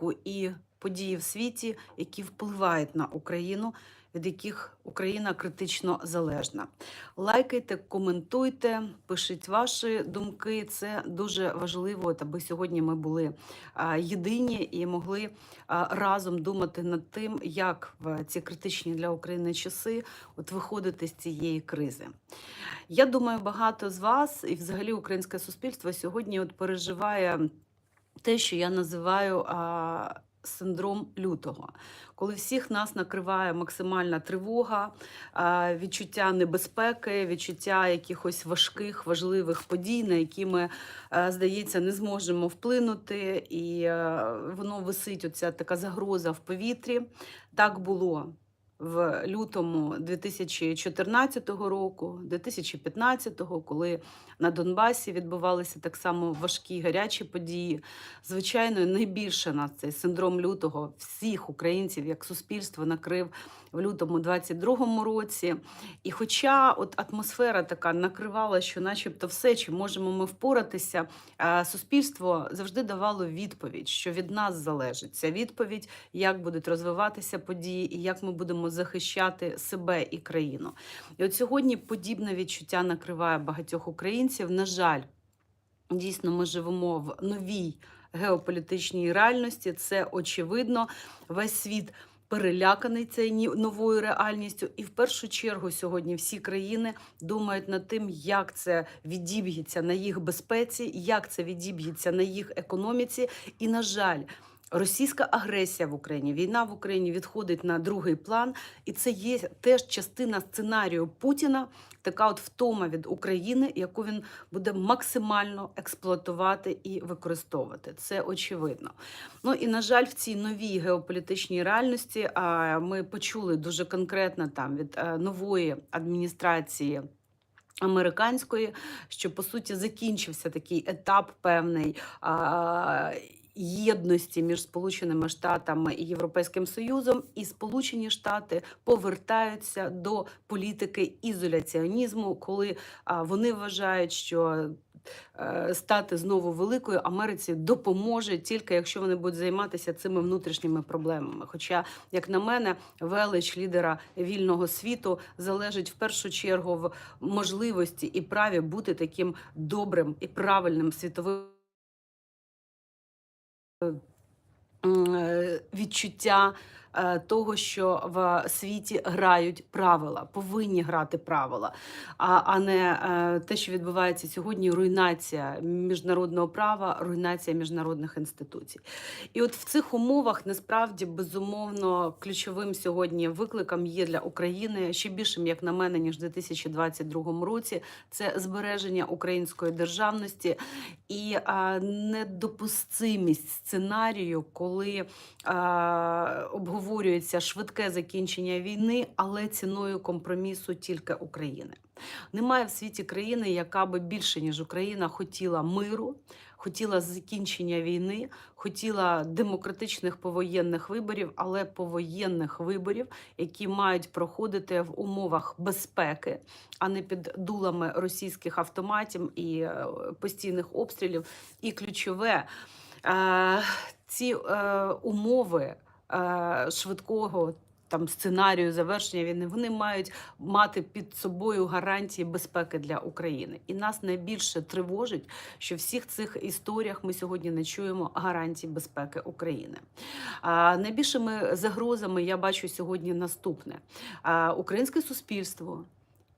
політику і події в світі, які впливають на Україну, від яких Україна критично залежна. Лайкайте, коментуйте, пишіть ваші думки. Це дуже важливо, аби сьогодні ми були єдині і могли разом думати над тим, як в ці критичні для України часи от виходити з цієї кризи. Я думаю, багато з вас і взагалі українське суспільство сьогодні от переживає те, що я називаю а, синдром лютого, коли всіх нас накриває максимальна тривога, а, відчуття небезпеки, відчуття якихось важких, важливих подій, на які ми, е, здається, не зможемо вплинути, і е, воно висить, оця така загроза в повітрі. Так було в лютому 2014 року, 2015, коли на Донбасі відбувалися так само важкі гарячі події. Звичайно, найбільше нас цей синдром лютого всіх українців як суспільство накрив в лютому 22-му році. І хоча от атмосфера така накривала, що, начебто, все, чи можемо ми впоратися, суспільство завжди давало відповідь, що від нас залежить ця відповідь, як будуть розвиватися події і як ми будемо захищати себе і країну. І от сьогодні подібне відчуття накриває багатьох українців. На жаль, дійсно, ми живемо в новій геополітичній реальності. Це очевидно. Весь світ переляканий цією новою реальністю. І в першу чергу сьогодні всі країни думають над тим, як це відіб'ється на їх безпеці, як це відіб'ється на їх економіці. І, на жаль, Російська агресія в Україні, війна в Україні відходить на другий план, і це є теж частина сценарію Путіна, така от втома від України, яку він буде максимально експлуатувати і використовувати. Це очевидно. Ну і на жаль, в цій новій геополітичній реальності а, ми почули дуже конкретно там від е, нової адміністрації. Американської, що по суті закінчився такий етап певний а, єдності між Сполученими Штатами і Європейським Союзом, і Сполучені Штати повертаються до політики ізоляціонізму, коли вони вважають, що е, стати знову великою Америці допоможе тільки якщо вони будуть займатися цими внутрішніми проблемами. Хоча, як на мене, велич лідера вільного світу залежить в першу чергу в можливості і праві бути таким добрим і правильним світовим. Е, Відчуття того, що в світі грають правила, повинні грати правила, а, не е, те, що відбувається сьогодні руйнація міжнародного права, руйнація міжнародних інституцій. І от в цих умовах насправді безумовно ключовим сьогодні викликом є для України ще більшим, як на мене, ніж в 2022 році. Це збереження української державності і недопустимість сценарію, коли а, обговорюється швидке закінчення війни, але ціною компромісу тільки України. Немає в світі країни, яка би більше ніж Україна хотіла миру, хотіла закінчення війни, хотіла демократичних повоєнних виборів, але повоєнних виборів, які мають проходити в умовах безпеки, а не під дулами російських автоматів і е, постійних обстрілів. І ключове е, ці е, умови швидкого. Там сценарію завершення війни вони мають мати під собою гарантії безпеки для України, і нас найбільше тривожить, що в всіх цих історіях ми сьогодні не чуємо гарантій безпеки України. А, найбільшими загрозами я бачу сьогодні наступне: а, українське суспільство.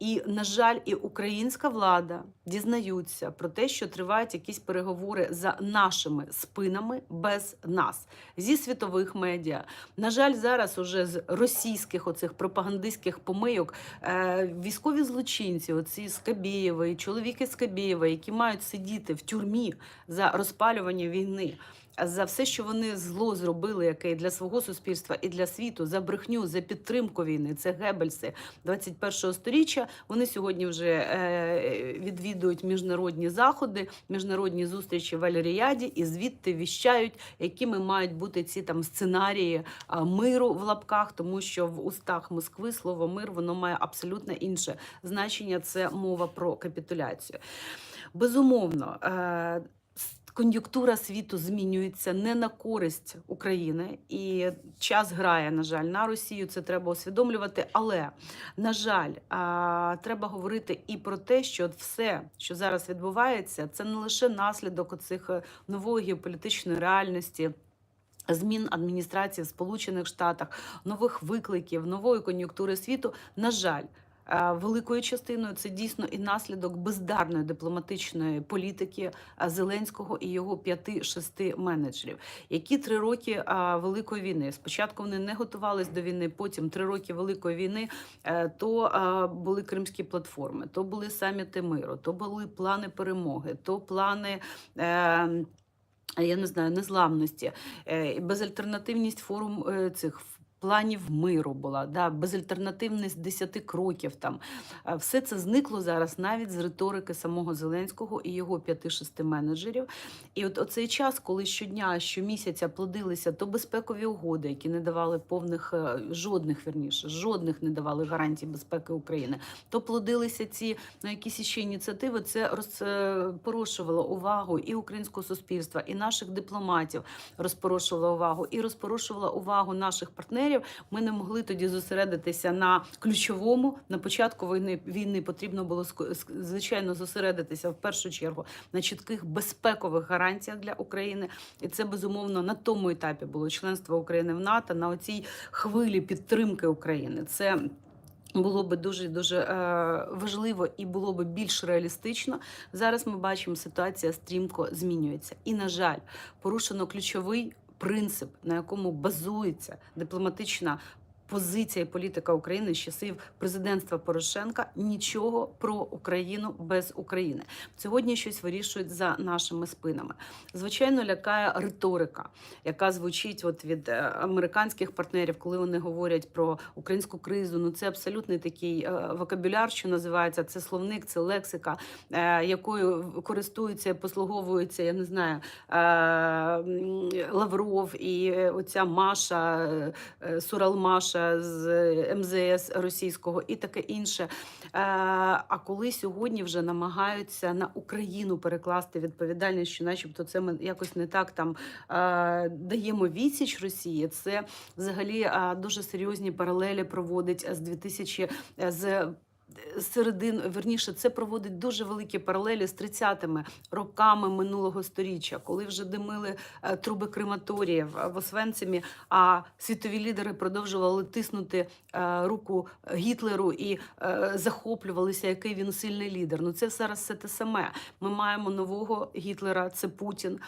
І, на жаль, і українська влада дізнаються про те, що тривають якісь переговори за нашими спинами без нас зі світових медіа. На жаль, зараз уже з російських оцих пропагандистських помийок е, військові злочинці, оці Скабєєва, і чоловіки Скабєєва, які мають сидіти в тюрмі за розпалювання війни. За все, що вони зло зробили, яке для свого суспільства і для світу, за брехню, за підтримку війни, це Геббельси 21-го сторіччя. Вони сьогодні вже е, відвідують міжнародні заходи, міжнародні зустрічі в Аль-Ріяді і звідти віщають, якими мають бути ці там сценарії миру в лапках, тому що в устах Москви слово мир воно має абсолютно інше значення. Це мова про капітуляцію. Безумовно. Кон'юнктура світу змінюється не на користь України, і час грає, на жаль, на Росію. Це треба усвідомлювати. Але на жаль, треба говорити і про те, що все, що зараз відбувається, це не лише наслідок оцих е, нової геополітичної реальності. Змін адміністрації в Сполучених Штатах, нових викликів, нової кон'юнктури світу. На жаль, великою частиною це дійсно і наслідок бездарної дипломатичної політики е, Зеленського і його п'яти-шести менеджерів, які три роки е, великої війни. Спочатку вони не готувались до війни, потім три роки великої війни. е, То е, були кримські платформи, то були саміти миру, то були плани перемоги, то плани. е, я не знаю, незламності, е, безальтернативність форум е, цих планів миру була, да, безальтернативність 10 кроків там. Е, Все це зникло зараз навіть з риторики самого Зеленського і його 5-6 менеджерів. І от оцей час, коли щодня, щомісяця плодилися то безпекові угоди, які не давали повних, е, жодних, вірніше, жодних не давали гарантій безпеки України, то плодилися ці ну, якісь іще ініціативи. Це розпорошувало увагу і українського суспільства, і наших дипломатів розпорошувало увагу, і розпорошувало увагу наших партнерів. Ми не могли тоді зосередитися на ключовому. На початку війни війни потрібно було звичайно зосередитися в першу чергу на чітких безпекових гарантіях для України. І це безумовно на тому етапі було членство України в НАТО на оцій хвилі підтримки України. Це було би дуже дуже е, важливо і було би більш реалістично. Зараз ми бачимо, ситуація стрімко змінюється. І, на жаль, порушено ключовий принцип, на якому базується дипломатична. Позиція політика України з часів президентства Порошенка нічого про Україну без України. Сьогодні щось вирішують за нашими спинами. Звичайно, лякає риторика, яка звучить от від е, американських партнерів, коли вони говорять про українську кризу. Ну це абсолютний такий е, вокабуляр, що називається це словник, це лексика, е, якою користуються, послуговуються, я не знаю, Лавров і оця Маша, Суралмаша з МЗС російського і таке інше. Е, А коли сьогодні вже намагаються на Україну перекласти відповідальність, що, начебто, це ми якось не так там е, даємо відсіч Росії, це взагалі е, дуже серйозні паралелі проводить з 2000 е, з. Середин, верніше, це проводить дуже великі паралелі з 30-ми роками минулого сторіччя, коли вже димили е, труби крематоріїв в Освенцимі, а світові лідери продовжували тиснути е, руку Гітлеру і е, захоплювалися, який він сильний лідер. Ну це зараз все те саме. Ми маємо нового Гітлера, це Путін.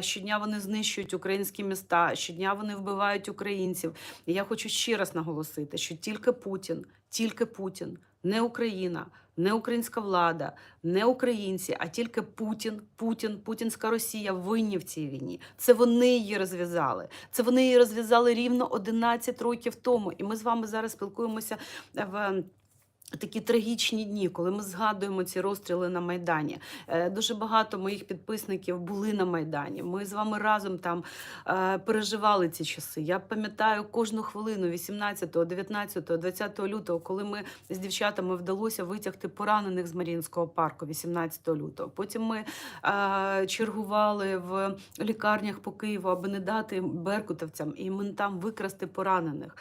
Щодня вони знищують українські міста, щодня вони вбивають українців. І я хочу ще раз наголосити, що тільки Путін, тільки Путін, не Україна, не українська влада, не українці, а тільки Путін, Путін, Путінська Росія винні в цій війні. Це вони її розв'язали. Це вони її розв'язали рівно 11 років тому. І ми з вами зараз спілкуємося в. Такі трагічні дні, коли ми згадуємо ці розстріли на Майдані. Е, Дуже багато моїх підписників були на Майдані. Ми з вами разом там е, переживали ці часи. Я пам'ятаю кожну хвилину 18, 19, 20 лютого, коли ми з дівчатами вдалося витягти поранених з Маріїнського парку 18 лютого. Потім ми е, чергували в лікарнях по Києву, аби не дати беркутовцям і ментам викрасти поранених.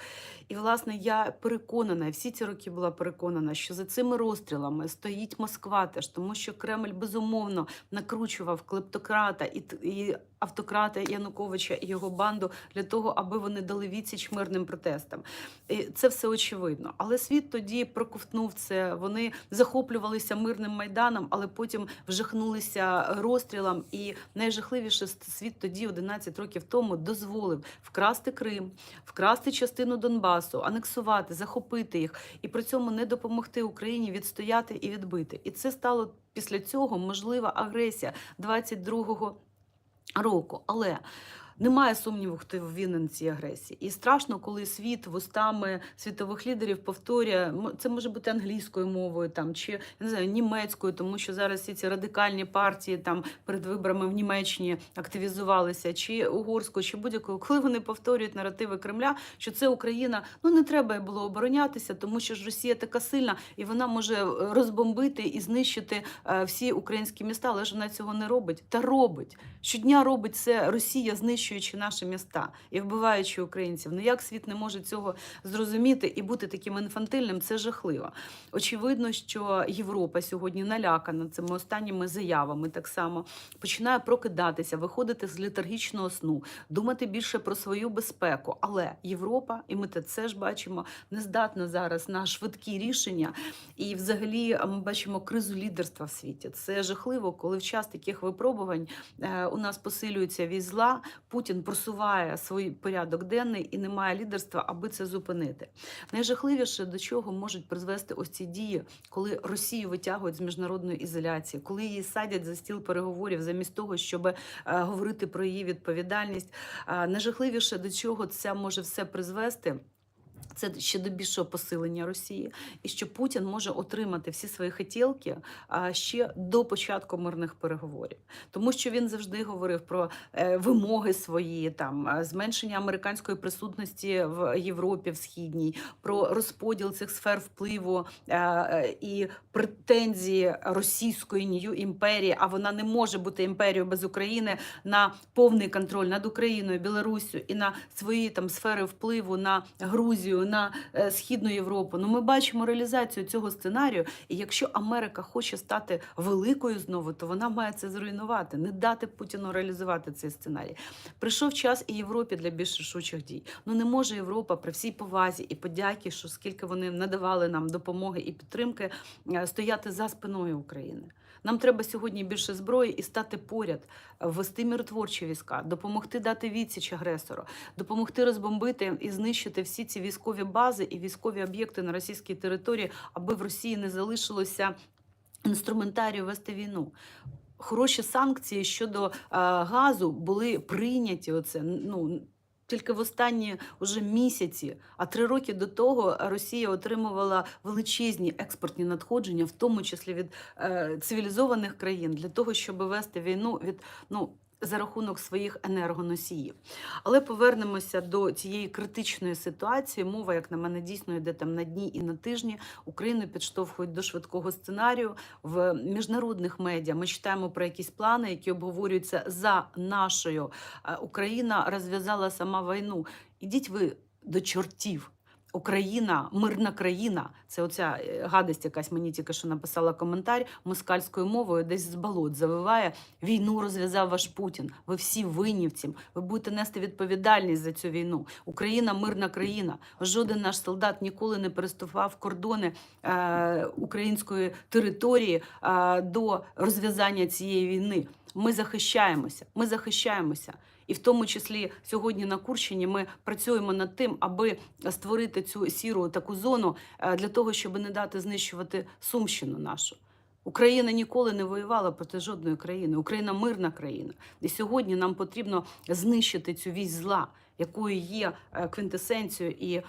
І, власне, я переконана, всі ці роки була переконана, що за цими розстрілами стоїть Москва теж, тому що Кремль безумовно накручував клептократа і, і автократа Януковича і його банду для того, аби вони дали відсіч мирним протестам. І це все очевидно. Але світ тоді проковтнув це. Вони захоплювалися мирним майданом, але потім вжахнулися розстрілам. І найжахливіше світ тоді, 11 років тому, дозволив вкрасти Крим, вкрасти частину Донбасу, анексувати, захопити їх і при цьому не допомогти Україні відстояти і відбити. І це стало після цього можлива агресія 22-го року. Але Немає сумніву, хто винен цій агресії. І страшно, коли світ вустами світових лідерів повторює, це може бути англійською мовою там, чи не знаю, німецькою, тому що зараз всі ці радикальні партії там перед виборами в Німеччині активізувалися, чи угорською, чи будь-якою, коли вони повторюють наративи Кремля, що це Україна, ну не треба було оборонятися, тому що ж Росія така сильна, і вона може е, розбомбити і знищити е, всі українські міста, але ж вона цього не робить. Та робить. Щодня робить це Росія, знищуючи наші міста і вбиваючи українців. Ну як світ не може цього зрозуміти і бути таким інфантильним, це жахливо. Очевидно, що Європа сьогодні налякана цими останніми заявами, так само починає прокидатися, виходити з літаргічного сну, думати більше про свою безпеку. Але Європа, і ми це ж бачимо, не здатна зараз на швидкі рішення. І, взагалі, ми бачимо кризу лідерства в світі. Це жахливо, коли в час таких випробувань е, у нас посилюється вісь зла, Путін просуває свій порядок денний і немає лідерства, аби це зупинити. Найжахливіше до чого можуть призвести ось ці дії, коли Росію витягують з міжнародної ізоляції, коли її садять за стіл переговорів, замість того, щоб е, говорити про її відповідальність. Е, найжахливіше до чого це може все призвести. Це ще до більшого посилення Росії, і що Путін може отримати всі свої хотілки ще до початку мирних переговорів, тому що він завжди говорив про е, вимоги свої, там е, зменшення американської присутності в Європі в східній, про розподіл цих сфер впливу е, і претензії російської нью імперії. А вона не може бути імперією без України на повний контроль над Україною, Білоруссю і на свої там сфери впливу на Грузію, на е, Східну Європу. Ну ми бачимо реалізацію цього сценарію. І якщо Америка хоче стати великою знову, то вона має це зруйнувати, не дати Путіну реалізувати цей сценарій. Прийшов час і Європі для більш рішучих дій. Ну не може Європа при всій повазі і подяки, що скільки вони надавали нам допомоги і підтримки, е, стояти за спиною України. Нам треба сьогодні більше зброї і стати поряд, е, ввести миротворчі війська, допомогти дати відсіч агресору, допомогти розбомбити і знищити всі ці військові бази і військові об'єкти на російській території, аби в Росії не залишилося інструментарію вести війну. Хороші санкції щодо е, газу були прийняті. Оце ну. Тільки в останні уже місяці, а три роки до того Росія отримувала величезні експортні надходження, в тому числі від е, цивілізованих країн, для того, щоб вести війну від ну за рахунок своїх енергоносіїв. Але повернемося до цієї критичної ситуації. Мова, як на мене, дійсно йде там на дні і на тижні. Україну підштовхують до швидкого сценарію в міжнародних медіа. Ми читаємо про якісь плани, які обговорюються за нашою. Е, Україна розв'язала сама війну. Ідіть ви до чортів. Україна, мирна країна. Це оця е, гадость, якась мені тільки що написала коментар москальською мовою, десь з болот завиває. Війну розв'язав ваш Путін. Ви всі винні в цім. Ви будете нести відповідальність за цю війну. Україна мирна країна. Жоден наш солдат ніколи не переступав кордони е, української території е, до розв'язання цієї війни. Ми захищаємося. Ми захищаємося. І в тому числі сьогодні на Курщині ми працюємо над тим, аби створити цю сіру таку зону е, для того, щоб не дати знищувати Сумщину нашу. Україна ніколи не воювала проти жодної країни. Україна мирна країна. І сьогодні нам потрібно знищити цю вісь зла, якою є е, квінтесенцією і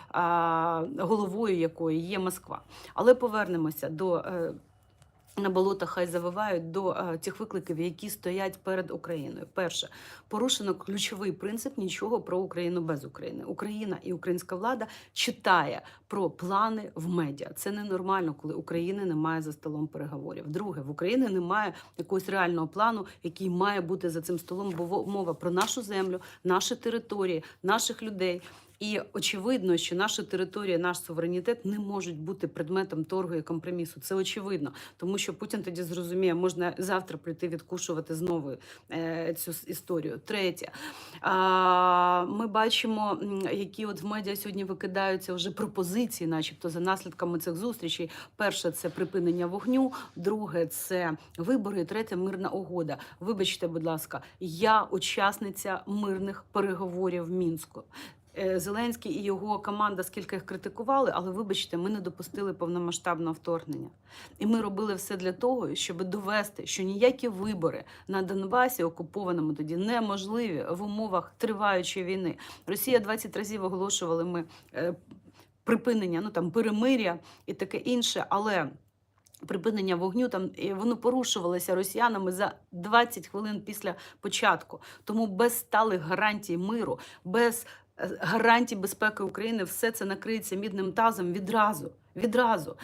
головою якої є Москва. Але повернемося до. На болотах хай завивають до е, тих викликів, які стоять перед Україною. Перше, порушено ключовий принцип нічого про Україну без України. Україна і українська влада читає про плани в медіа. Це ненормально, коли України немає за столом переговорів. Друге, в Україні немає якогось реального плану, який має бути за цим столом, бо мова про нашу землю, наші території, наших людей. І очевидно, що наша територія, наш суверенітет не можуть бути предметом торгу і компромісу. Це очевидно, тому що Путін тоді зрозуміє, можна завтра прийти відкушувати знову е, цю історію. Третє, ми бачимо, які от в медіа сьогодні викидаються вже пропозиції, начебто, за наслідками цих зустрічей. Перше це припинення вогню, друге це вибори, і третє мирна угода. Вибачте, будь ласка, я учасниця мирних переговорів в Мінську. Е, Зеленський і його команда скільки їх критикували, але вибачте, ми не допустили повномасштабного вторгнення. І ми робили все для того, щоб довести, що ніякі вибори на Донбасі, окупованому тоді, неможливі в умовах триваючої війни. Росія 20 разів оголошували ми е, припинення, ну там перемиря і таке інше, але. Припинення вогню там воно порушувалося росіянами за 20 хвилин після початку. Тому без сталих гарантій миру, без гарантій безпеки України все це накриється мідним тазом відразу. відразу.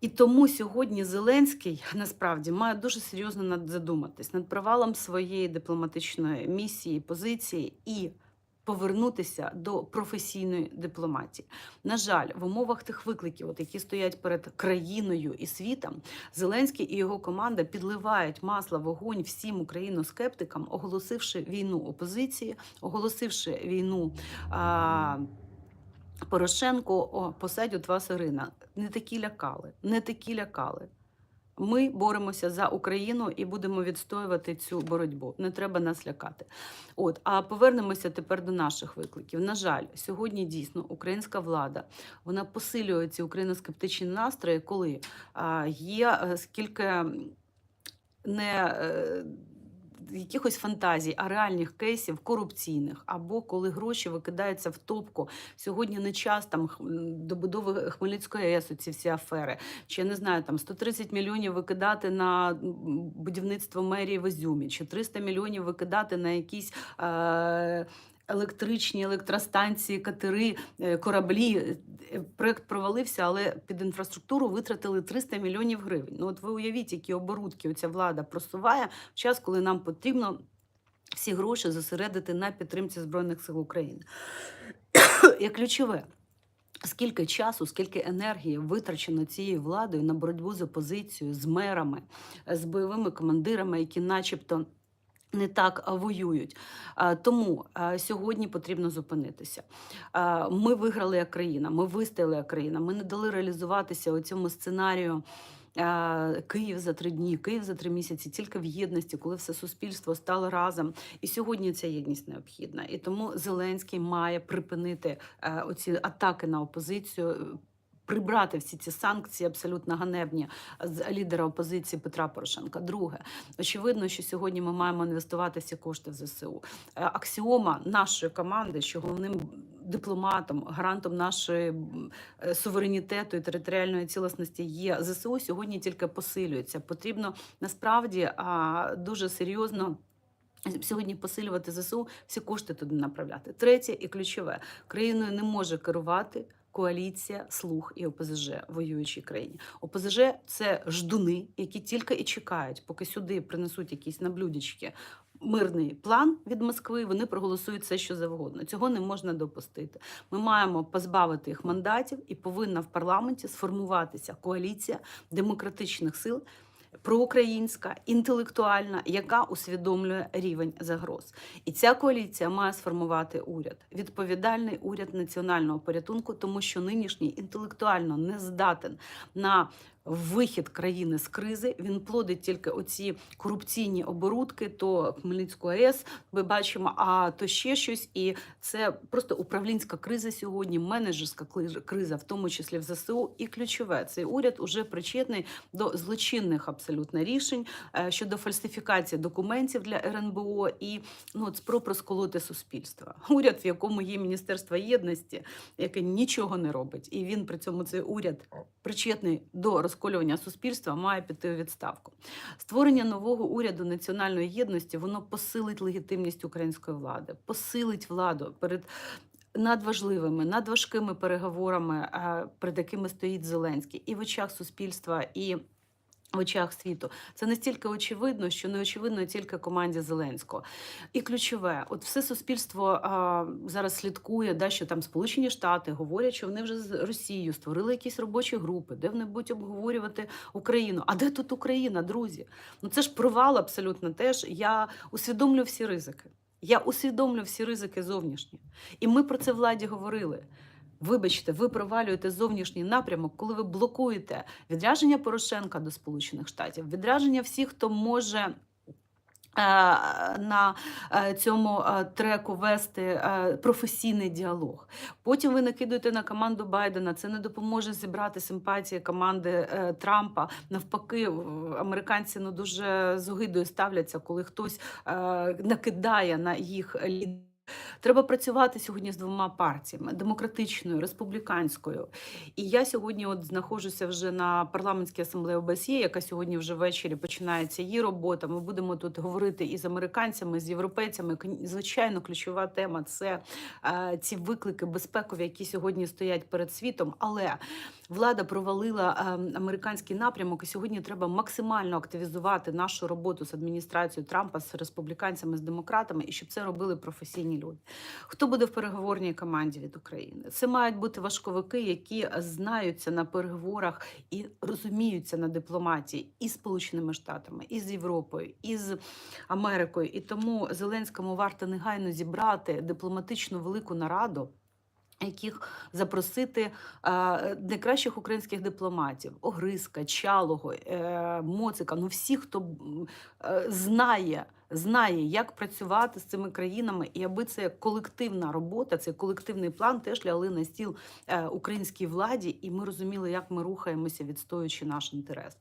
І тому сьогодні Зеленський насправді має дуже серйозно над задуматись над провалом своєї дипломатичної місії, позиції і повернутися до професійної дипломатії. На жаль, в умовах тих викликів, от які стоять перед країною і світом, Зеленський і його команда підливають масло вогонь всім україноскептикам, оголосивши війну опозиції, оголосивши війну. А, Порошенко о, посадять вас Ірина. Не такі лякали, не такі лякали. Ми боремося за Україну і будемо відстоювати цю боротьбу. Не треба нас лякати. От, а повернемося тепер до наших викликів. На жаль, сьогодні дійсно українська влада вона посилює ці україноскептичні настрої, коли є е, скільки не. Якихось фантазій, а реальних кейсів корупційних, або коли гроші викидаються в топку. Сьогодні не час там добудови Хмельницької АЕС, ці всі афери, чи я не знаю, там 130 мільйонів викидати на будівництво мерії в Ізюмі, чи 300 мільйонів викидати на якісь. Е- Електричні електростанції, катери, е, кораблі. Е, Проект провалився, але під інфраструктуру витратили 300 мільйонів гривень. Ну от ви уявіть, які оборудки оця влада просуває в час, коли нам потрібно всі гроші зосередити на підтримці Збройних сил України. Як ключове. Скільки часу, скільки енергії витрачено цією владою на боротьбу з опозицією, з мерами, з бойовими командирами, які, начебто, не так воюють. Тому сьогодні потрібно зупинитися. Ми виграли як країна, ми вистояли як країна. Ми не дали реалізуватися у цьому сценарію. Київ за три дні, Київ за три місяці, тільки в єдності, коли все суспільство стало разом. І сьогодні ця єдність необхідна. І тому Зеленський має припинити оці атаки на опозицію. Прибрати всі ці санкції абсолютно ганебні з лідера опозиції Петра Порошенка. Друге, очевидно, що сьогодні ми маємо інвестувати всі кошти в ЗСУ. Е, Аксіома нашої команди, що головним дипломатом, гарантом нашої е, суверенітету і територіальної цілісності є ЗСУ, сьогодні тільки посилюється. Потрібно насправді дуже серйозно. Сьогодні посилювати ЗСУ, всі кошти туди направляти. Третє і ключове країною не може керувати коаліція слуг і ОПЗЖ в воюючій країні. ОПЗЖ це ждуни, які тільки і чекають, поки сюди принесуть якісь наблюдечки. Мирний план від Москви, вони проголосують все, що завгодно. Цього не можна допустити. Ми маємо позбавити їх мандатів, і повинна в парламенті сформуватися коаліція демократичних сил, проукраїнська, інтелектуальна, яка усвідомлює рівень загроз. І ця коаліція має сформувати уряд, відповідальний уряд національного порятунку, тому що нинішній інтелектуально не здатен на вихід країни з кризи. Він плодить тільки оці корупційні оборудки, то Хмельницьку АЕС ми бачимо, а то ще щось. І це просто управлінська криза сьогодні, менеджерська криза, в тому числі в ЗСУ. І ключове цей уряд уже причетний до злочинних абсолютно рішень е, щодо фальсифікації документів для РНБО і ну спроб розколоти суспільство. Уряд, в якому є Міністерство єдності, яке нічого не робить, і він при цьому цей уряд причетний до розколювання суспільства, має піти у відставку. Створення нового уряду національної єдності воно посилить легітимність української влади, посилить владу перед. Надважливими, надважкими переговорами, е, перед якими стоїть Зеленський, і в очах суспільства, і в очах світу. Це настільки очевидно, що не очевидно тільки команді Зеленського. І ключове, от все суспільство а, зараз слідкує, да, що там Сполучені Штати говорять, що вони вже з Росією створили якісь робочі групи, де вони будуть обговорювати Україну. А де тут Україна, друзі? Ну це ж провал абсолютно теж. Я усвідомлю всі ризики. Я усвідомлю всі ризики зовнішні. І ми про це владі говорили. Вибачте, ви провалюєте зовнішній напрямок, коли ви блокуєте відрядження Порошенка до Сполучених Штатів, відрядження всіх, хто може е, на е, цьому е, треку вести професійний діалог. Потім ви накидуєте на команду Байдена. Це не допоможе зібрати симпатії команди Трампа. Навпаки, американці ну дуже з огидою ставляться, коли хтось накидає на їх лідерів. Треба працювати сьогодні з двома партіями: демократичною, республіканською. І я сьогодні от знаходжуся вже на парламентській асамблеї ОБСЄ, яка сьогодні вже ввечері починається її робота. Ми будемо тут говорити і з американцями, з європейцями. Звичайно, ключова тема це е, ці виклики безпекові, які сьогодні стоять перед світом. Але влада провалила е, американський напрямок, і сьогодні треба максимально активізувати нашу роботу з адміністрацією Трампа, з республіканцями, з демократами, і щоб це робили професійні люди. Хто буде в переговорній команді від України? Це мають бути важковики, які знаються на переговорах і розуміються на дипломатії і Сполученими Штатами, і з Європою, і з Америкою. І тому Зеленському варто негайно зібрати дипломатичну велику нараду. Яких запросити е, найкращих українських дипломатів Огриска, Чалого, е, Моцика, ну всі, хто е, знає, знає, як працювати з цими країнами, і аби це колективна робота, цей колективний план теж ляли на стіл е, українській владі, і ми розуміли, як ми рухаємося, відстоюючи наш інтерес.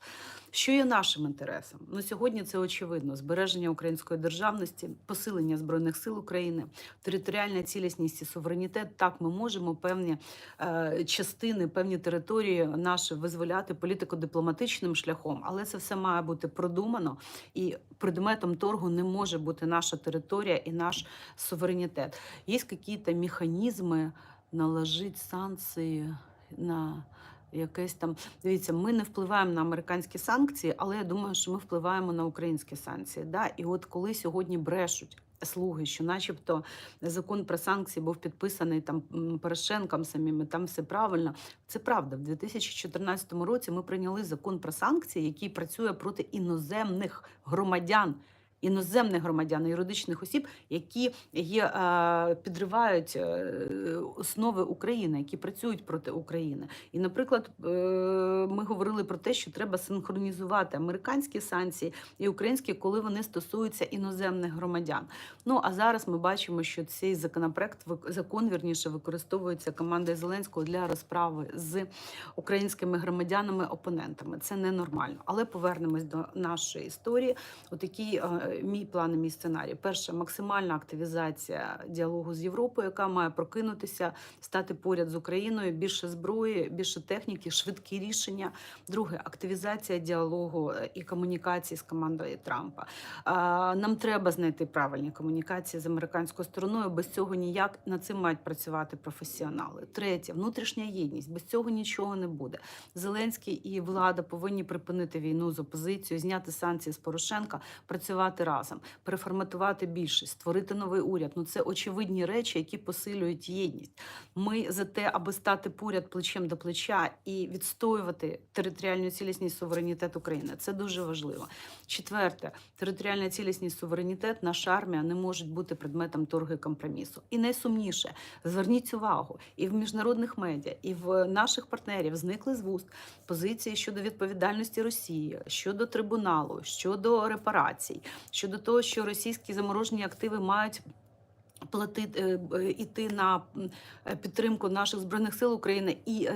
Що є нашим інтересом? Ну сьогодні це очевидно: збереження української державності, посилення збройних сил України, територіальна цілісність і суверенітет. Так, ми можемо певні е, частини, певні території наші визволяти політико-дипломатичним шляхом, але це все має бути продумано, і предметом торгу не може бути наша територія і наш суверенітет. Є якісь механізми наложити санкції на. Якесь там дивіться, ми не впливаємо на американські санкції, але я думаю, що ми впливаємо на українські санкції. Да? І от коли сьогодні брешуть слуги, що, начебто, закон про санкції був підписаний там Порошенком самим, і там все правильно. Це правда. В 2014 році ми прийняли закон про санкції, який працює проти іноземних громадян. Іноземних громадян, юридичних осіб, які є, е, підривають е, основи України, які працюють проти України. І, наприклад, е, ми говорили про те, що треба синхронізувати американські санкції і українські, коли вони стосуються іноземних громадян. Ну а зараз ми бачимо, що цей законопроект закон вірніше використовується командою Зеленського для розправи з українськими громадянами-опонентами. Це ненормально. Але повернемось до нашої історії. Отакий мій план і мій сценарій. Перше, максимальна активізація діалогу з Європою, яка має прокинутися, стати поряд з Україною, більше зброї, більше техніки, швидкі рішення. Друге, активізація діалогу е, і комунікації з командою Трампа. Нам треба знайти правильні комунікації з американською стороною. Без цього ніяк над цим мають працювати професіонали. Третє, внутрішня єдність. Без цього нічого не буде. Зеленський і влада повинні припинити війну з опозицією, зняти санкції з Порошенка, працювати разом, переформатувати більшість, створити новий уряд. Ну це очевидні речі, які посилюють єдність. Ми за те, аби стати поряд плечем до плеча і відстоювати територіальну цілісність суверенітет України. Це дуже важливо. Четверте, територіальна цілісність суверенітет, наша армія не можуть бути предметом торги компромісу. І найсумніше, зверніть увагу, і в міжнародних медіа, і в наших партнерів зникли з вуст позиції щодо відповідальності Росії, щодо трибуналу, щодо репарацій, щодо того, що російські заморожені активи мають. Платити е, е, іти на е, підтримку наших збройних сил України і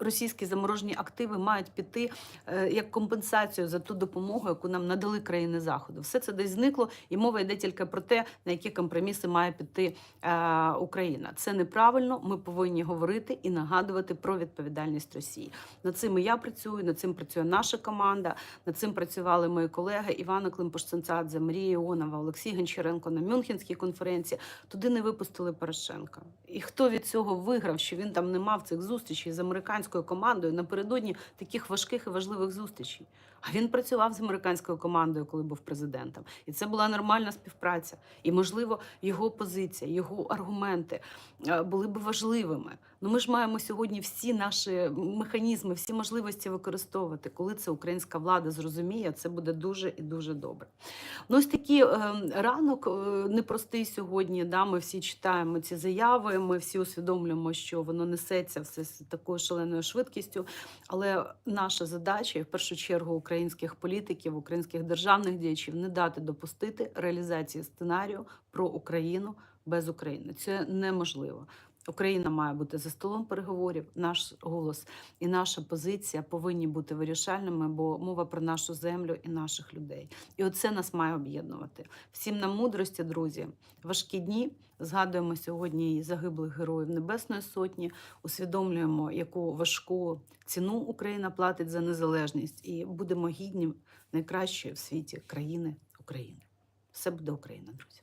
російські заморожені активи мають піти е, як компенсацію за ту допомогу, яку нам надали країни заходу. Все це десь зникло, і мова йде тільки про те, на які компроміси має піти е, Україна. Це неправильно. Ми повинні говорити і нагадувати про відповідальність Росії. Над цим я працюю, над цим працює наша команда. Над цим працювали мої колеги Івана Климпуш-Цинцадзе, Марія Іонова, Олексій Гончаренко на Мюнхенській конференції. Туди не випустили Порошенка. І хто від цього виграв, що він там не мав цих зустрічей з американською командою напередодні таких важких і важливих зустрічей? А він працював з американською командою, коли був президентом, і це була нормальна співпраця. І, можливо, його позиція, його аргументи е, були б важливими. Ну ми ж маємо сьогодні всі наші механізми, всі можливості використовувати. Коли це українська влада зрозуміє, це буде дуже і дуже добре. Ну, ось такий е, ранок е, непростий сьогодні. Да, ми всі читаємо ці заяви. Ми всі усвідомлюємо, що воно несеться все з такою шаленою швидкістю. Але наша задача, в першу чергу, українських політиків, українських державних діячів не дати допустити реалізації сценарію про Україну без України. Це неможливо. Україна має бути за столом переговорів. Наш голос і наша позиція повинні бути вирішальними, бо мова про нашу землю і наших людей. І оце нас має об'єднувати. Всім нам мудрості, друзі, важкі дні. Згадуємо сьогодні і загиблих героїв Небесної Сотні, усвідомлюємо, яку важку ціну Україна платить за незалежність, і будемо гідні найкращої в світі країни України. Все буде Україна, друзі.